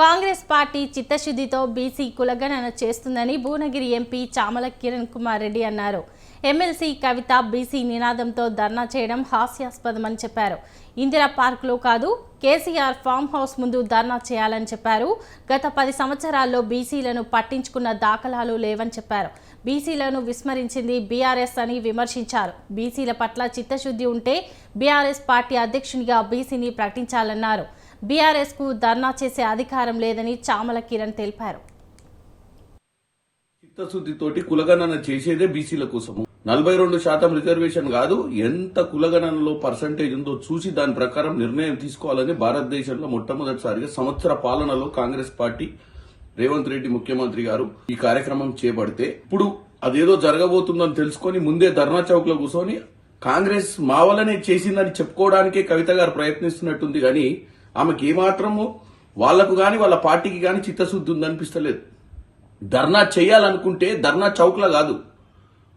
Congress party చిత్తశుద్ధితో BC కులగణన చేస్తుందని భువనగిరి ఎంపీ చామల కిరణ్ కుమార్ రెడ్డి అన్నారు. ఎమ్మెల్సీ కవిత బీసీ నినాదంతో ధర్నా చేయడం హాస్యాస్పదమని చెప్పారు. ఇందిరా పార్క్లో కాదు కేసీఆర్ ఫామ్ హౌస్ ముందు ధర్నా చేయాలని చెప్పారు. గత పది సంవత్సరాల్లో బీసీలను పట్టించుకున్న దాఖలాలు లేవని చెప్పారు. బీసీలను విస్మరించింది బీఆర్ఎస్ అని విమర్శించారు. బీసీల పట్ల చిత్తశుద్ధి ఉంటే బీఆర్ఎస్ పార్టీ అధ్యక్షునిగా బీసీని ప్రకటించాలన్నారు. బీఆర్ఎస్కు ధర్నా చేసే అధికారం లేదని చామల కిరణ్ తెలిపారు. చిత్తశుద్ధితోటి కులగణన చేసేదే బీసీల కోసము. నలభై రెండు శాతం రిజర్వేషన్ కాదు ఎంత కులగణనలో పర్సంటేజ్ ఉందో చూసి దాని ప్రకారం నిర్ణయం తీసుకోవాలని భారతదేశంలో మొట్టమొదటిసారిగా సంవత్సర పాలనలో కాంగ్రెస్ పార్టీ రేవంత్ రెడ్డి ముఖ్యమంత్రి గారు ఈ కార్యక్రమం చేపడితే ఇప్పుడు అదేదో జరగబోతుందని తెలుసుకొని ముందే ధర్నా చౌక్లో కూర్చొని కాంగ్రెస్ మా వల్లనే చేసిందని చెప్పుకోవడానికే కవిత గారు ప్రయత్నిస్తున్నట్టుంది కానీ ఆమెకి ఏమాత్రము వాళ్ళకు కానీ వాళ్ళ పార్టీకి కానీ చిత్తశుద్ధి ఉందనిపిస్తలేదు. ధర్నా చేయాలనుకుంటే ధర్నా చౌక్లా కాదు.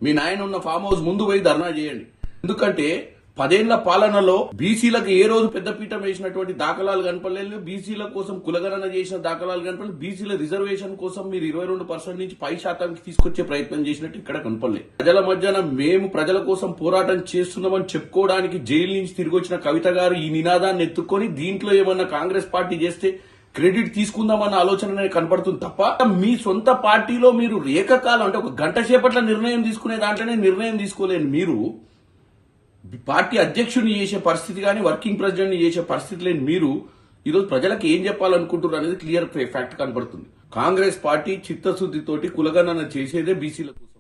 మీ నాయన ఉన్న ఫామ్ హౌస్ ముందు పోయి ధర్నా చేయండి. ఎందుకంటే పదేళ్ళ పాలనలో బీసీలకు ఏ రోజు పెద్దపీఠం వేసినటువంటి దాఖలాలు కనపడలేదు. బీసీల కోసం కులగణన చేసిన దాఖలాలు కనపడలేదు. బీసీల రిజర్వేషన్ కోసం మీరు ఇరవై రెండు పర్సెంట్ నుంచి పై శాతానికి తీసుకొచ్చే ప్రయత్నం చేసినట్టు ఇక్కడ కనపడలేదు. ప్రజల మధ్యన మేము ప్రజల కోసం పోరాటం చేస్తున్నామని చెప్పుకోవడానికి జైలు నుంచి తిరిగి వచ్చిన కవిత గారు ఈ నినాదాన్ని ఎత్తుకొని దీంట్లో ఏమన్నా కాంగ్రెస్ పార్టీ చేస్తే క్రెడిట్ తీసుకుందామన్న ఆలోచన కనపడుతుంది తప్ప మీ సొంత పార్టీలో మీరు ఏకకాలం అంటే ఒక గంట సేపట్ల నిర్ణయం తీసుకునే దాంట్లోనే నిర్ణయం తీసుకోలేని మీరు పార్టీ అధ్యక్షుని చేసే పరిస్థితి కానీ వర్కింగ్ ప్రెసిడెంట్ చేసే పరిస్థితి లేని మీరు ఈరోజు ప్రజలకు ఏం చెప్పాలనుకుంటున్నారు అనేది క్లియర్ ఫ్యాక్ట్ కనబడుతుంది. కాంగ్రెస్ పార్టీ చిత్తశుద్ధితోటి కులగణన చేసేదే బీసీల కోసం.